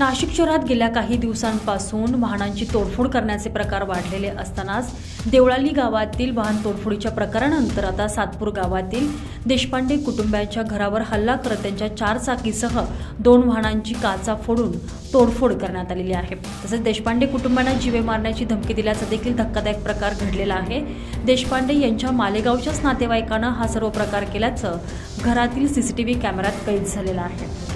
नाशिक शहरात गेल्या काही दिवसांपासून वाहनांची तोडफोड करण्याचे प्रकार वाढलेले असतानाच देवळाली गावातील वाहन तोडफोडीच्या प्रकारानंतर आता सातपूर गावातील देशपांडे कुटुंबियांच्या घरावर हल्ला करत त्यांच्या चार चाकीसह दोन वाहनांची काचा फोडून तोडफोड करण्यात आलेली आहे. तसेच देशपांडे कुटुंबांना जीवे मारण्याची धमकी दिल्याचा देखील धक्कादायक प्रकार घडलेला आहे. देशपांडे यांच्या मालेगावच्याच नातेवाईकानं हा सर्व प्रकार केल्याचं घरातील सीसीटीव्ही कॅमेऱ्यात कैद झालेला आहे.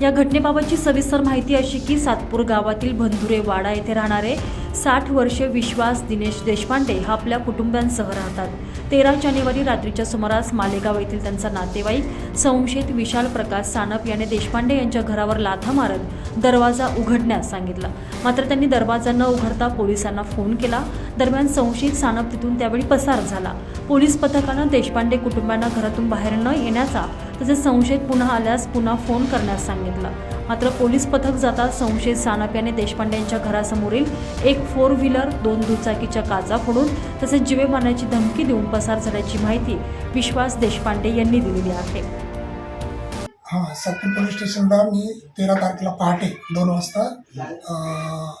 या घटनेबाबतची सविस्तर माहिती अशी की सातपूर गावातील भंधुरे वाडा येथे राहणारे साठ वर्षे विश्वास दिनेश देशपांडे हा आपल्या कुटुंबियांसह राहतात. तेरा जानेवारी रात्रीच्या सुमारास मालेगाव येथील त्यांचा नातेवाईक संशयित विशाल प्रकाश सानप याने देशपांडे यांच्या घरावर लाथा मारत दरवाजा उघडण्यास सांगितलं. मात्र त्यांनी दरवाजा न उघडता पोलिसांना फोन केला. दरम्यान संशयित सानप तिथून त्यावेळी पसार झाला. पोलीस पथकानं देशपांडे कुटुंबांना घरातून बाहेर न येण्याचा तसेच संशयित पुन्हा आल्यास पुन्हा फोन करण्यास सांगितलं. मात्र पोलीस पथक जाता संशयित सानप याने घरासमोरील एक फोर व्हीलर दोन दुचाकीच्या काचा फोडून तसेच जीवे मारण्याची धमकी देऊन पसार झाल्याची माहिती विश्वास देशपांडे यांनी दिलेली आहे. हां सत्तर पोलीस स्टेशनला मी तेरा तारखेला पहाटे दोन वाजता अं,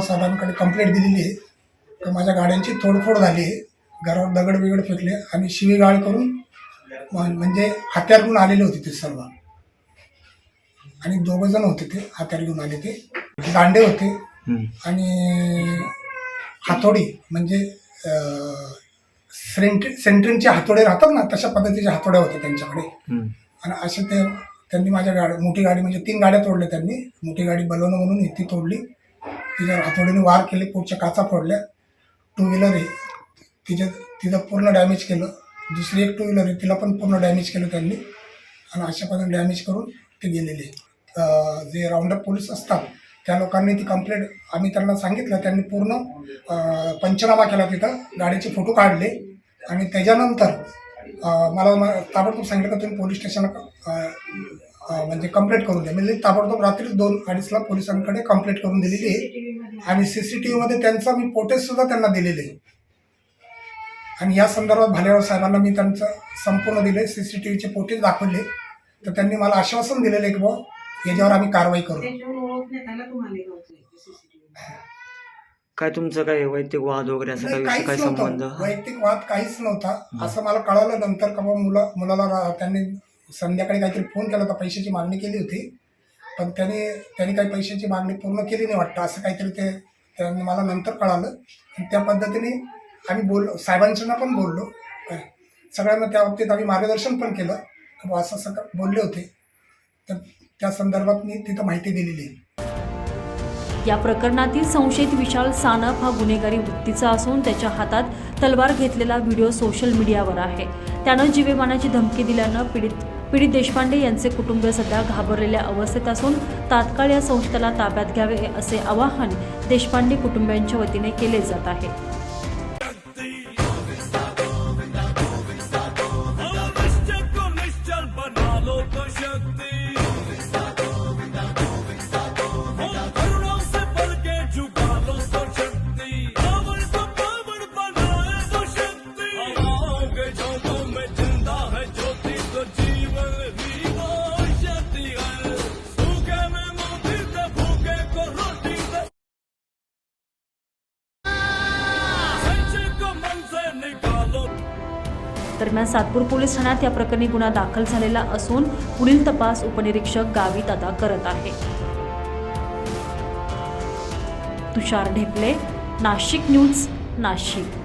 साहेबांकडे कंप्लेंट दिलेली आहे. तर माझ्या गाड्यांची तोडफोड झाली आहे. घरावर दगड बिगड फेकले आणि शिवीगाळ करून म्हणजे हत्यार आलेले होते ते सर्व. आणि दोघं जण होते ते हत्यार घेऊन आले ते. दांडे होते आणि हातोडी म्हणजे सेंट सेंट्रिनचे हातोडे राहतात ना तशा पद्धतीचे हातोड्या होते त्यांच्याकडे. आणि असे ते त्यांनी माझ्या गाडी मोठी गाडी म्हणजे तीन गाड्या तोडल्या त्यांनी. मोठी गाडी बलवणं म्हणून ती तोडली. तिच्यावर हातोडीने वार केले पुढच्या काचा फोडल्या. टू व्हीलर आहे तिच्या तिचं पूर्ण डॅमेज केलं. दुसरी एक टू व्हीलर आहे तिला पण पूर्ण डॅमेज केलं त्यांनी. आणि अशा पद्धतीने डॅमेज करून गेलेली. जे राऊंडअप पोलीस असतात त्या लोकांनी ती कंप्लेंट आम्ही त्यांना सांगितलं त्यांनी पूर्ण पंचनामा केला तिथं गाडीचे फोटो काढले. आणि त्याच्यानंतर मला ताबडतोब सांगितलं का तुम्ही पोलीस स्टेशनला म्हणजे कंप्लेंट करून द्या. म्हणजे ताबडतोब रात्री दोन अडीचला पोलिसांकडे कंप्लेंट करून दिलेली आहे. आणि सी सी टी व्हीमध्ये त्यांचा मी फोटेजसुद्धा त्यांना दिलेले आहे आणि या संदर्भात भालेराव साहेबांना मी त्यांचं संपूर्ण दिले सी सी टी व्हीचे फोटेज दाखवले. तर त्यांनी मला आश्वासन दिलेलं आहे की बुवा याच्यावर आम्ही कारवाई करू. काय तुमचं काय वैयक्तिक वाद वगैरे असं काही काय काहीच संबंध? नव्हतं वैयक्तिक वाद काहीच नव्हता. असं मला कळालं नंतर का बाबा मुला मुलाला रा- त्यांनी संध्याकाळी काहीतरी फोन केला होता पैशाची मागणी केली होती. पण त्याने त्यांनी काही पैशाची मागणी पूर्ण केली नाही वाटतं असं काहीतरी ते त्यांनी मला नंतर कळालं. आणि त्या पद्धतीने आम्ही बोल साहेबांच्यांना पण बोललो. काय सगळ्यांना त्या बाबतीत आम्ही मार्गदर्शन पण केलं. की असं सगळं बोलले होते. तर त्या संदर्भात मी तिथं माहिती दिलेली आहे. या प्रकरणातील संशयित विशाल सानप हा गुन्हेगारी वृत्तीचा असून त्याच्या हातात तलवार घेतलेला व्हिडिओ सोशल मीडियावर आहे. त्यानं जीवेमानाची धमकी दिल्यानं पीडित पीडित देशपांडे यांचे कुटुंबीय सध्या घाबरलेल्या अवस्थेत असून तात्काळ या संस्थेला ताब्यात घ्यावे असे आवाहन देशपांडे कुटुंबियांच्या वतीने केले जात आहे. दरम्यान सातपूर पोलीस ठाण्यात या प्रकरणी गुन्हा दाखल झालेला असून पुढील तपास उपनिरीक्षक गावित आता करत आहे. तुषार ढेपले नाशिक न्यूज नाशिक.